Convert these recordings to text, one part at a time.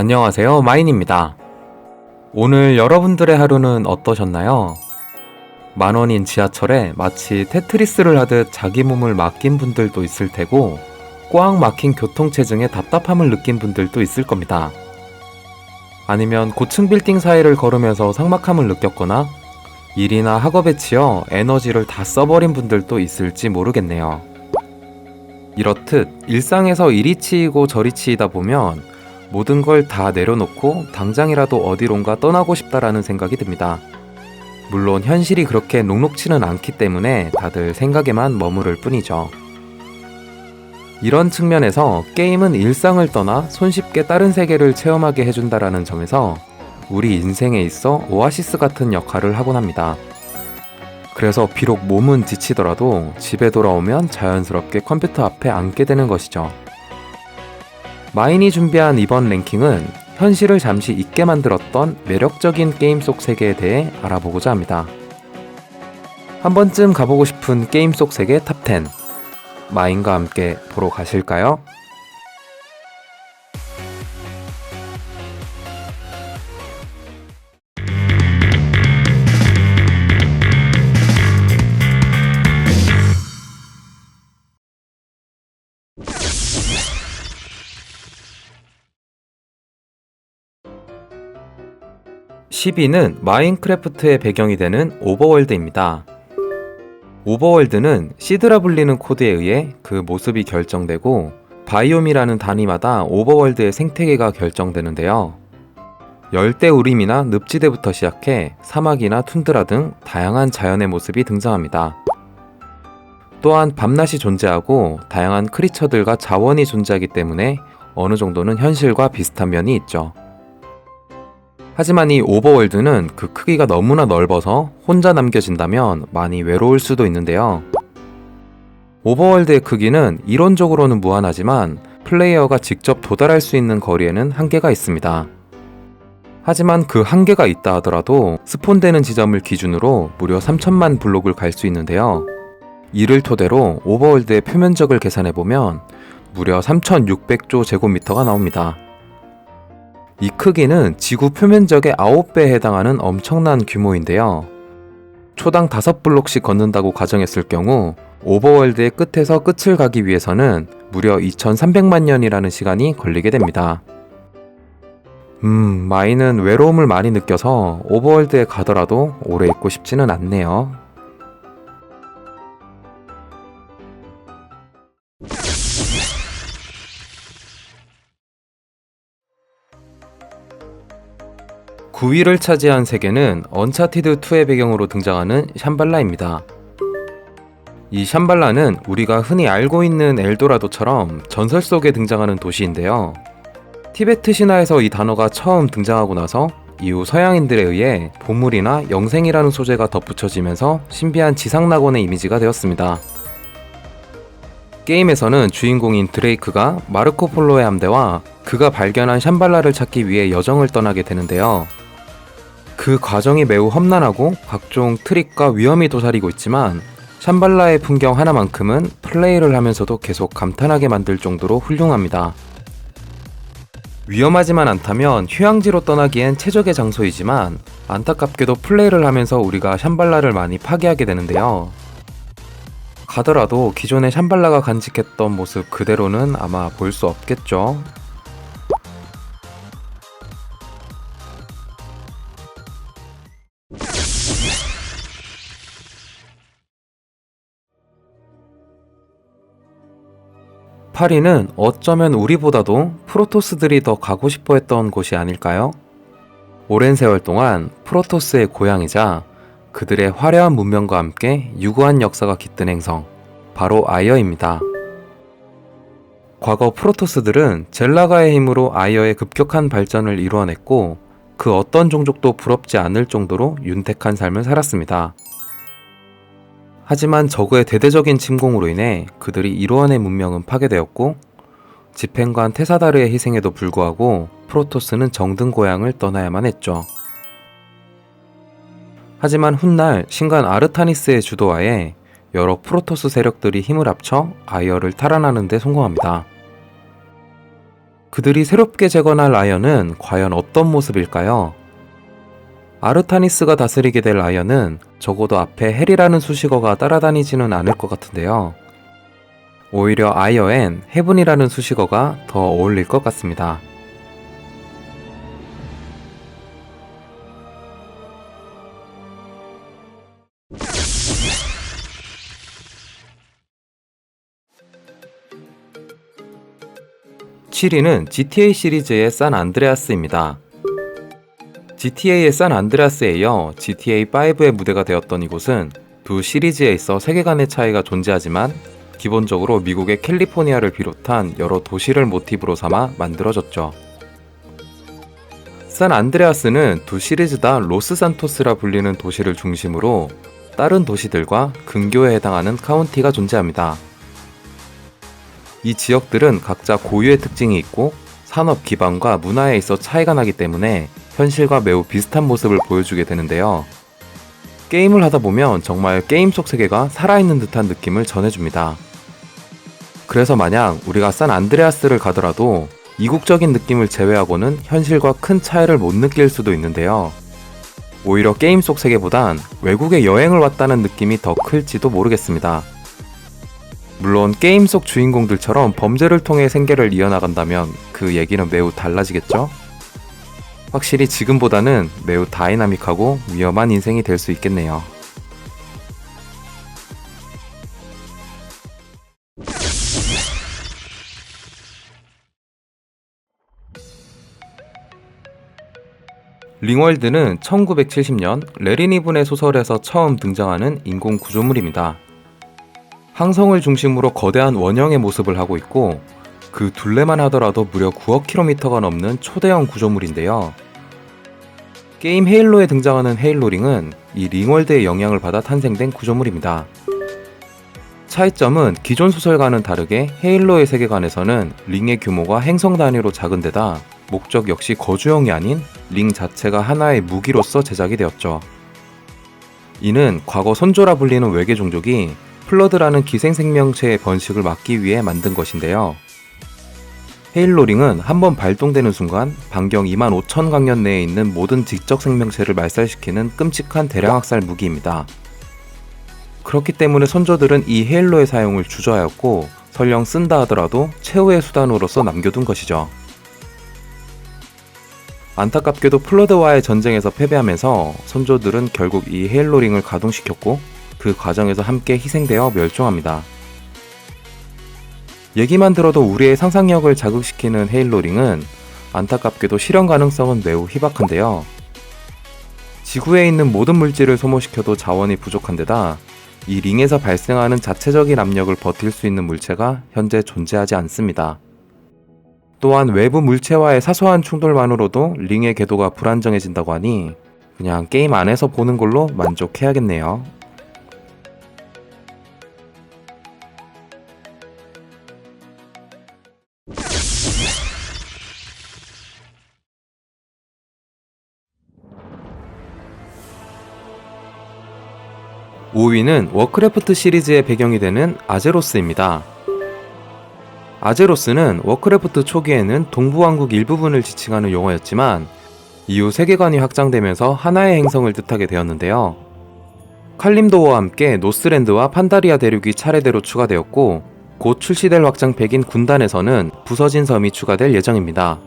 안녕하세요. 마인입니다. 오늘 여러분들의 하루는 어떠셨나요? 만원인 지하철에 마치 테트리스를 하듯 자기 몸을 맡긴 분들도 있을 테고, 꽉 막힌 교통체증에 답답함을 느낀 분들도 있을 겁니다. 아니면 고층 빌딩 사이를 걸으면서 삭막함을 느꼈거나, 일이나 학업에 치여 에너지를 다 써버린 분들도 있을지 모르겠네요. 이렇듯 일상에서 이리 치이고 저리 치이다 보면 모든 걸 다 내려놓고 당장이라도 어디론가 떠나고 싶다라는 생각이 듭니다. 물론 현실이 그렇게 녹록치는 않기 때문에 다들 생각에만 머무를 뿐이죠. 이런 측면에서 게임은 일상을 떠나 손쉽게 다른 세계를 체험하게 해준다라는 점에서 우리 인생에 있어 오아시스 같은 역할을 하곤 합니다. 그래서 비록 몸은 지치더라도 집에 돌아오면 자연스럽게 컴퓨터 앞에 앉게 되는 것이죠. 마인이 준비한 이번 랭킹은 현실을 잠시 잊게 만들었던 매력적인 게임 속 세계에 대해 알아보고자 합니다. 한 번쯤 가보고 싶은 게임 속 세계 탑10. 마인과 함께 보러 가실까요? (12는) 마인크래프트의 배경이 되는 오버월드입니다. 오버월드는 시드라 불리는 코드에 의해 그 모습이 결정되고 바이옴이라는 단위마다 오버월드의 생태계가 결정되는데요. 열대 우림이나 늪지대부터 시작해 사막이나 툰드라 등 다양한 자연의 모습이 등장합니다. 또한 밤낮이 존재하고 다양한 크리처들과 자원이 존재하기 때문에 어느 정도는 현실과 비슷한 면이 있죠. 하지만 이 오버월드는 그 크기가 너무나 넓어서 혼자 남겨진다면 많이 외로울 수도 있는데요. 오버월드의 크기는 이론적으로는 무한하지만 플레이어가 직접 도달할 수 있는 거리에는 한계가 있습니다. 하지만 그 한계가 있다 하더라도 스폰되는 지점을 기준으로 무려 3천만 블록을 갈 수 있는데요. 이를 토대로 오버월드의 표면적을 계산해보면 무려 3,600조 제곱미터가 나옵니다. 이 크기는 지구 표면적의 9배에 해당하는 엄청난 규모인데요. 초당 5블록씩 걷는다고 가정했을 경우 오버월드의 끝에서 끝을 가기 위해서는 무려 2300만 년이라는 시간이 걸리게 됩니다. 음, 마이는 외로움을 많이 느껴서 오버월드에 가더라도 오래 있고 싶지는 않네요. (9위를) 차지한 세계는 언차티드 2의 배경으로 등장하는 샴발라입니다. 이 샴발라는 우리가 흔히 알고 있는 엘도라도처럼 전설 속에 등장하는 도시인데요. 티베트 신화에서 이 단어가 처음 등장하고 나서 이후 서양인들에 의해 보물이나 영생이라는 소재가 덧붙여지면서 신비한 지상 낙원의 이미지가 되었습니다. 게임에서는 주인공인 드레이크가 마르코 폴로의 함대와 그가 발견한 샴발라를 찾기 위해 여정을 떠나게 되는데요. 그 과정이 매우 험난하고 각종 트릭과 위험이 도사리고 있지만 샴발라의 풍경 하나만큼은 플레이를 하면서도 계속 감탄하게 만들 정도로 훌륭합니다. 위험하지만 않다면 휴양지로 떠나기엔 최적의 장소이지만 안타깝게도 플레이를 하면서 우리가 샴발라를 많이 파괴하게 되는데요. 가더라도 기존의 샴발라가 간직했던 모습 그대로는 아마 볼 수 없겠죠. 파리는 어쩌면 우리보다도 프로토스들이 더 가고 싶어 했던 곳이 아닐까요? 오랜 세월 동안 프로토스의 고향이자 그들의 화려한 문명과 함께 유구한 역사가 깃든 행성, 바로 아이어입니다. 과거 프로토스들은 젤라가의 힘으로 아이어의 급격한 발전을 이루어냈고 그 어떤 종족도 부럽지 않을 정도로 윤택한 삶을 살았습니다. 하지만 저그의 대대적인 침공으로 인해 그들이 이루어낸 문명은 파괴되었고 집행관 테사다르의 희생에도 불구하고 프로토스는 정든 고향을 떠나야만 했죠. 하지만 훗날 신관 아르타니스의 주도하에 여러 프로토스 세력들이 힘을 합쳐 아이어를 탈환하는 데 성공합니다. 그들이 새롭게 재건할 라이언은 과연 어떤 모습일까요? 아르타니스가 다스리게 될 라이언은 적어도 앞에 헬이라는 수식어가 따라다니지는 않을 것 같은데요. 오히려 아이어엔 헤븐이라는 수식어가 더 어울릴 것 같습니다. (7위는) GTA 시리즈의 산 안드레아스입니다. GTA의 산 안드레아스에 이어 GTA5의 무대가 되었던 이곳은 두 시리즈에 있어 세계관의 차이가 존재하지만 기본적으로 미국의 캘리포니아를 비롯한 여러 도시를 모티브로 삼아 만들어졌죠. 산 안드레아스는 두 시리즈 다 로스 산토스라 불리는 도시를 중심으로 다른 도시들과 근교에 해당하는 카운티가 존재합니다. 이 지역들은 각자 고유의 특징이 있고 산업 기반과 문화에 있어 차이가 나기 때문에 현실과 매우 비슷한 모습을 보여주게 되는데요. 게임을 하다 보면 정말 게임 속 세계가 살아있는 듯한 느낌을 전해줍니다. 그래서 만약 우리가 산 안드레아스를 가더라도 이국적인 느낌을 제외하고는 현실과 큰 차이를 못 느낄 수도 있는데요. 오히려 게임 속 세계보단 외국에 여행을 왔다는 느낌이 더 클지도 모르겠습니다. 물론 게임 속 주인공들처럼 범죄를 통해 생계를 이어나간다면 그 얘기는 매우 달라지겠죠? 확실히 지금보다는 매우 다이나믹하고 위험한 인생이 될 수 있겠네요. 링월드는 1970년 레리니분의 소설에서 처음 등장하는 인공 구조물입니다. 항성을 중심으로 거대한 원형의 모습을 하고 있고 그 둘레만 하더라도 무려 9억 킬로미터가 넘는 초대형 구조물인데요. 게임 헤일로에 등장하는 헤일로링은 이 링월드의 영향을 받아 탄생된 구조물입니다. 차이점은 기존 소설과는 다르게 헤일로의 세계관에서는 링의 규모가 행성 단위로 작은 데다 목적 역시 거주형이 아닌 링 자체가 하나의 무기로서 제작이 되었죠. 이는 과거 선조라 불리는 외계 종족이 플러드라는 기생 생명체의 번식을 막기 위해 만든 것인데요. 헤일로링은 한 번 발동되는 순간 반경 2만 5천 강년 내에 있는 모든 지적 생명체를 말살시키는 끔찍한 대량 학살 무기입니다. 그렇기 때문에 선조들은 이 헤일로의 사용을 주저하였고 설령 쓴다 하더라도 최후의 수단으로서 남겨둔 것이죠. 안타깝게도 플러드와의 전쟁에서 패배하면서 선조들은 결국 이 헤일로링을 가동시켰고 그 과정에서 함께 희생되어 멸종합니다. 얘기만 들어도 우리의 상상력을 자극시키는 헤일로링은 안타깝게도 실현 가능성은 매우 희박한데요. 지구에 있는 모든 물질을 소모시켜도 자원이 부족한 데다 이 링에서 발생하는 자체적인 압력을 버틸 수 있는 물체가 현재 존재하지 않습니다. 또한 외부 물체와의 사소한 충돌만으로도 링의 궤도가 불안정해진다고 하니 그냥 게임 안에서 보는 걸로 만족해야겠네요. 5위는 워크래프트 시리즈의 배경이 되는 아제로스입니다. 아제로스는 워크래프트 초기에는 동부왕국 일부분을 지칭하는 용어였지만 이후 세계관이 확장되면서 하나의 행성을 뜻하게 되었는데요. 칼림도어와 함께 노스랜드와 판다리아 대륙이 차례대로 추가되었고 곧 출시될 확장팩인 군단에서는 부서진 섬이 추가될 예정입니다.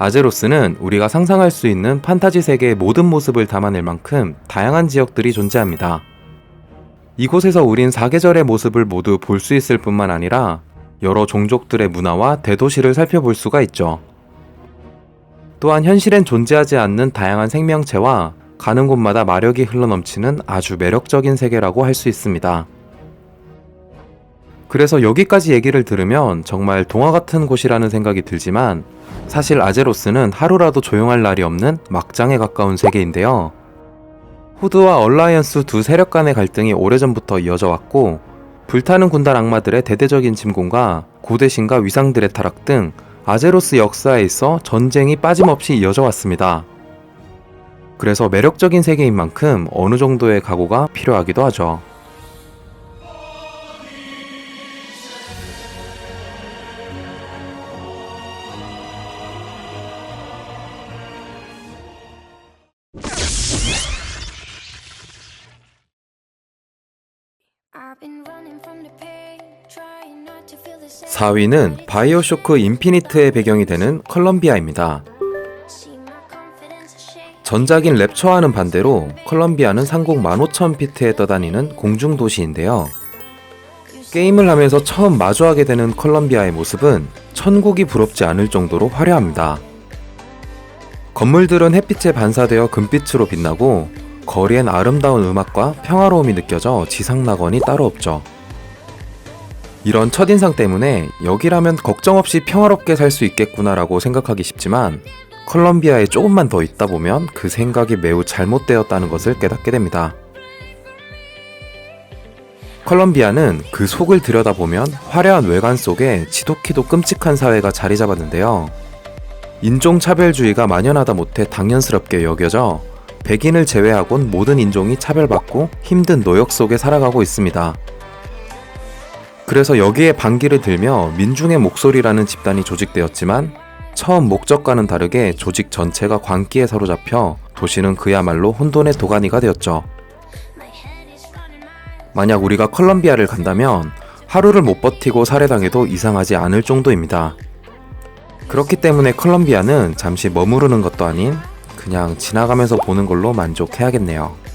아제로스는 우리가 상상할 수 있는 판타지 세계의 모든 모습을 담아낼 만큼 다양한 지역들이 존재합니다. 이곳에서 우린 사계절의 모습을 모두 볼 수 있을 뿐만 아니라 여러 종족들의 문화와 대도시를 살펴볼 수가 있죠. 또한 현실엔 존재하지 않는 다양한 생명체와 가는 곳마다 마력이 흘러넘치는 아주 매력적인 세계라고 할 수 있습니다. 그래서 여기까지 얘기를 들으면 정말 동화 같은 곳이라는 생각이 들지만 사실 아제로스는 하루라도 조용할 날이 없는 막장에 가까운 세계인데요. 후드와 얼라이언스 두 세력 간의 갈등이 오래전부터 이어져 왔고 불타는 군단 악마들의 대대적인 침공과 고대 신과 위상들의 타락 등 아제로스 역사에 있어 전쟁이 빠짐없이 이어져 왔습니다. 그래서 매력적인 세계인 만큼 어느 정도의 각오가 필요하기도 하죠. 4위는 바이오쇼크 인피니트의 배경이 되는 컬럼비아입니다. 전작인 랩처와는 반대로 컬럼비아는 상공 15,000피트에 떠다니는 공중도시인데요. 게임을 하면서 처음 마주하게 되는 컬럼비아의 모습은 천국이 부럽지 않을 정도로 화려합니다. 건물들은 햇빛에 반사되어 금빛으로 빛나고 거리엔 아름다운 음악과 평화로움이 느껴져 지상낙원이 따로 없죠. 이런 첫인상 때문에 여기라면 걱정 없이 평화롭게 살 수 있겠구나라고 생각하기 쉽지만 컬럼비아에 조금만 더 있다 보면 그 생각이 매우 잘못되었다는 것을 깨닫게 됩니다. 컬럼비아는 그 속을 들여다보면 화려한 외관 속에 지독히도 끔찍한 사회가 자리 잡았는데요. 인종차별주의가 만연하다 못해 당연스럽게 여겨져 백인을 제외하곤 모든 인종이 차별받고 힘든 노역 속에 살아가고 있습니다. 그래서 여기에 반기를 들며 민중의 목소리라는 집단이 조직되었지만 처음 목적과는 다르게 조직 전체가 광기에 사로잡혀 도시는 그야말로 혼돈의 도가니가 되었죠. 만약 우리가 컬럼비아를 간다면 하루를 못 버티고 살해당해도 이상하지 않을 정도입니다. 그렇기 때문에 컬럼비아는 잠시 머무르는 것도 아닌 그냥 지나가면서 보는 걸로 만족해야겠네요.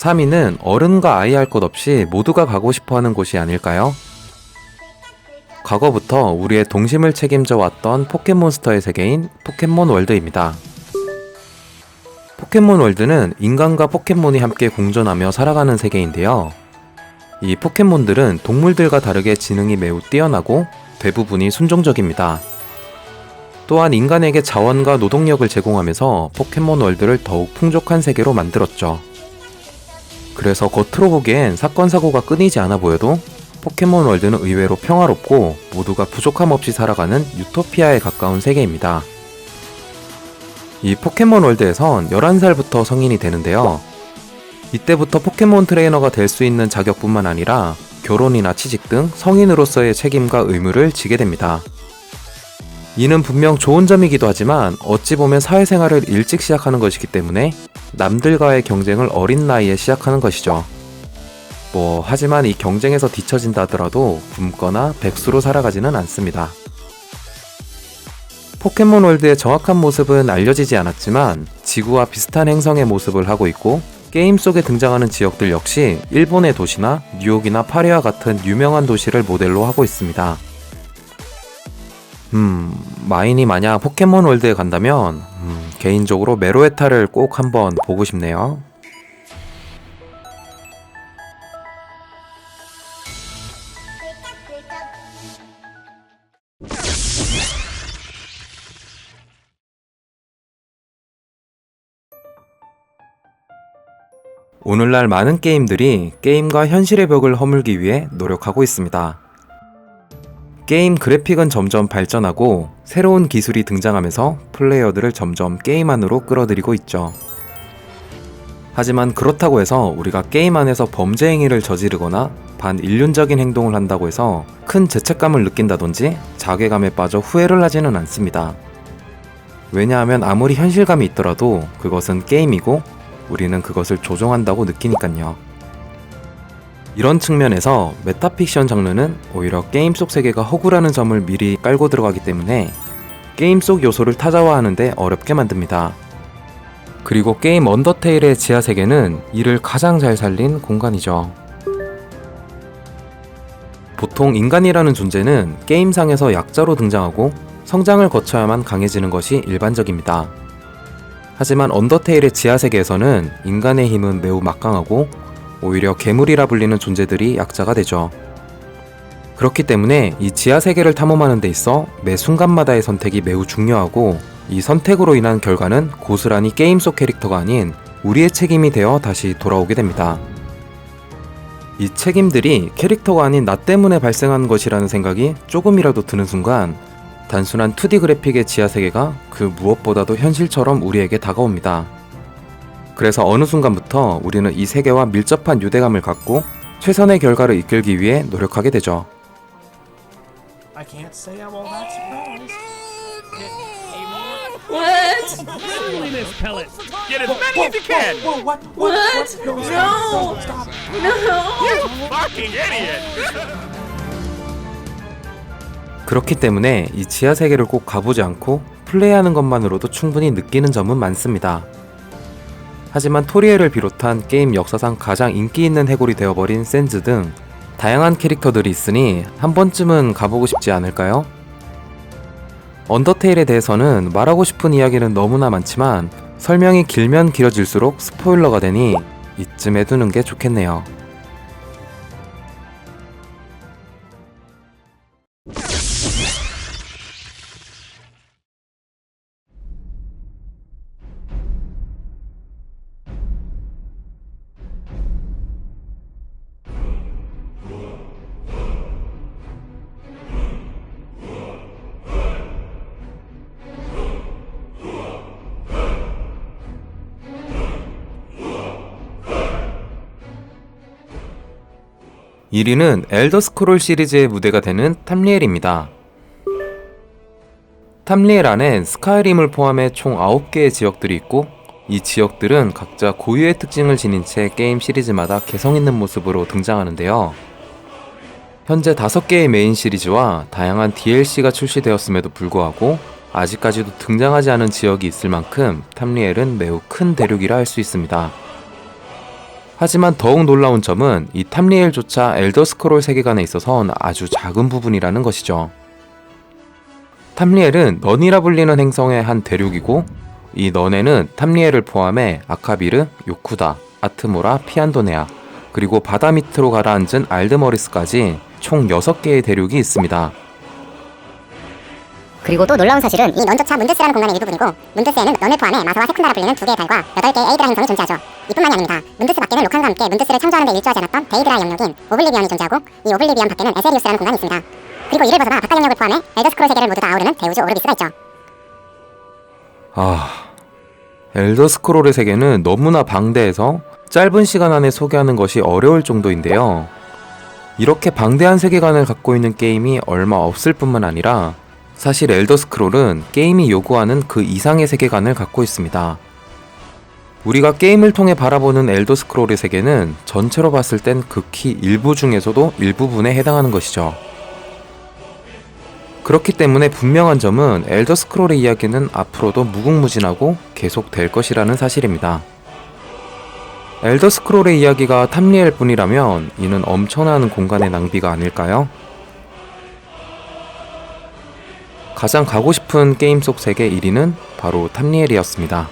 3위는 어른과 아이 할 것 없이 모두가 가고 싶어 하는 곳이 아닐까요? 과거부터 우리의 동심을 책임져 왔던 포켓몬스터의 세계인 포켓몬 월드입니다. 포켓몬 월드는 인간과 포켓몬이 함께 공존하며 살아가는 세계인데요. 이 포켓몬들은 동물들과 다르게 지능이 매우 뛰어나고 대부분이 순종적입니다. 또한 인간에게 자원과 노동력을 제공하면서 포켓몬 월드를 더욱 풍족한 세계로 만들었죠. 그래서 겉으로 보기엔 사건 사고가 끊이지 않아 보여도 포켓몬 월드는 의외로 평화롭고 모두가 부족함 없이 살아가는 유토피아에 가까운 세계입니다. 이 포켓몬 월드에선 11살부터 성인이 되는데요. 이때부터 포켓몬 트레이너가 될 수 있는 자격뿐만 아니라 결혼이나 취직 등 성인으로서의 책임과 의무를 지게 됩니다. 이는 분명 좋은 점이기도 하지만 어찌 보면 사회생활을 일찍 시작하는 것이기 때문에 남들과의 경쟁을 어린 나이에 시작하는 것이죠. 뭐, 하지만 이 경쟁에서 뒤처진다 하더라도 굶거나 백수로 살아가지는 않습니다. 포켓몬 월드의 정확한 모습은 알려지지 않았지만 지구와 비슷한 행성의 모습을 하고 있고 게임 속에 등장하는 지역들 역시 일본의 도시나 뉴욕이나 파리와 같은 유명한 도시를 모델로 하고 있습니다. 음, 마인이 만약 포켓몬 월드에 간다면 음, 개인적으로 메로에타를 꼭 한번 보고 싶네요. 오늘날 많은 게임들이 게임과 현실의 벽을 허물기 위해 노력하고 있습니다. 게임 그래픽은 점점 발전하고 새로운 기술이 등장하면서 플레이어들을 점점 게임 안으로 끌어들이고 있죠. 하지만 그렇다고 해서 우리가 게임 안에서 범죄 행위를 저지르거나 반인륜적인 행동을 한다고 해서 큰 죄책감을 느낀다든지 자괴감에 빠져 후회를 하지는 않습니다. 왜냐하면 아무리 현실감이 있더라도 그것은 게임이고 우리는 그것을 조종한다고 느끼니깐요. 이런 측면에서 메타픽션 장르는 오히려 게임 속 세계가 허구라는 점을 미리 깔고 들어가기 때문에 게임 속 요소를 타자화하는데 어렵게 만듭니다. 그리고 게임 언더테일의 지하 세계는 이를 가장 잘 살린 공간이죠. 보통 인간이라는 존재는 게임상에서 약자로 등장하고 성장을 거쳐야만 강해지는 것이 일반적입니다. 하지만 언더테일의 지하 세계에서는 인간의 힘은 매우 막강하고 오히려 괴물이라 불리는 존재들이 약자가 되죠. 그렇기 때문에 이 지하 세계를 탐험하는 데 있어 매 순간마다의 선택이 매우 중요하고 이 선택으로 인한 결과는 고스란히 게임 속 캐릭터가 아닌 우리의 책임이 되어 다시 돌아오게 됩니다. 이 책임들이 캐릭터가 아닌 나 때문에 발생한 것이라는 생각이 조금이라도 드는 순간 단순한 2D 그래픽의 지하 세계가 그 무엇보다도 현실처럼 우리에게 다가옵니다. 그래서 어느 순간부터 우리는 이 세계와 밀접한 유대감을 갖고 최선의 결과를 이끌기 위해 노력하게 되죠. I can't say I'm all that surprised. What? Cleanliness pellet. Get as many as you can. Whoa, what? What? No, No. stop, stop. No. Fucking idiot. 그렇기 때문에 이 지하 세계를 꼭 가보지 않고 플레이하는 것만으로도 충분히 느끼는 점은 많습니다. 하지만 토리엘을 비롯한 게임 역사상 가장 인기 있는 해골이 되어버린 센즈 등 다양한 캐릭터들이 있으니 한 번쯤은 가보고 싶지 않을까요? 언더테일에 대해서는 말하고 싶은 이야기는 너무나 많지만 설명이 길면 길어질수록 스포일러가 되니 이쯤 해두는 게 좋겠네요. 일위는 엘더 스크롤 시리즈의 무대가 되는 탐리엘입니다. 탐리엘 안엔 스카이림을 포함해 총 9개의 지역들이 있고 이 지역들은 각자 고유의 특징을 지닌 채 게임 시리즈마다 개성 있는 모습으로 등장하는데요. 현재 5개의 메인 시리즈와 다양한 DLC가 출시되었음에도 불구하고 아직까지도 등장하지 않은 지역이 있을 만큼 탐리엘은 매우 큰 대륙이라 할 수 있습니다. 하지만 더욱 놀라운 점은 이 탐리엘조차 엘더 스크롤 세계관에 있어선 아주 작은 부분이라는 것이죠. 탐리엘은 넌이라 불리는 행성의 한 대륙이고 이 넌에는 탐리엘을 포함해 아카비르, 요쿠다, 아트모라, 피안도네아 그리고 바다 밑으로 가라앉은 알드머리스까지 총 6개의 대륙이 있습니다. 그리고 또 놀라운 사실은 이 넌조차 문데스라는 공간의 일부분이고 문데스에는 넌을 포함해 마소와 세쿤다라 불리는 두 개의 달과 여덟 개의 에이드라 행성이 존재하죠. 이뿐만이 아닙니다. 문데스 밖에는 로칸과 함께 문데스를 창조하는 데 일조하지 않았던 데이드라 영역인 오블리비언이 존재하고 이 오블리비언 밖에는 에세리우스라는 공간이 있습니다. 그리고 이를 벗어나 바깥 영역을 포함해 엘더 스크롤 세계를 모두 다 아우르는 데우즈 오르비스가 있죠. 아, 엘더 스크롤의 세계는 너무나 방대해서 짧은 시간 안에 소개하는 것이 어려울 정도인데요. 이렇게 방대한 세계관을 갖고 있는 게임이 얼마 없을 뿐만 아니라 사실 엘더 스크롤은 게임이 요구하는 그 이상의 세계관을 갖고 있습니다. 우리가 게임을 통해 바라보는 엘더 스크롤의 세계는 전체로 봤을 땐 극히 일부 중에서도 일부분에 해당하는 것이죠. 그렇기 때문에 분명한 점은 엘더 스크롤의 이야기는 앞으로도 무궁무진하고 계속 될 것이라는 사실입니다. 엘더 스크롤의 이야기가 탐리엘 뿐이라면 이는 엄청난 공간의 낭비가 아닐까요? 가장 가고 싶은 게임 속 세계 1위는 바로 탐리엘이었습니다.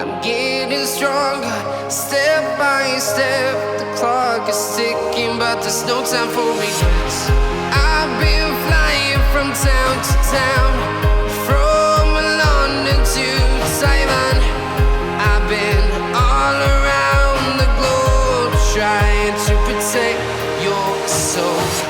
I'm getting stronger, step by step. The clock is ticking, but there's no time for regrets. I've been flying from town to town, from London to Taiwan. I've been all around the globe trying to protect your soul.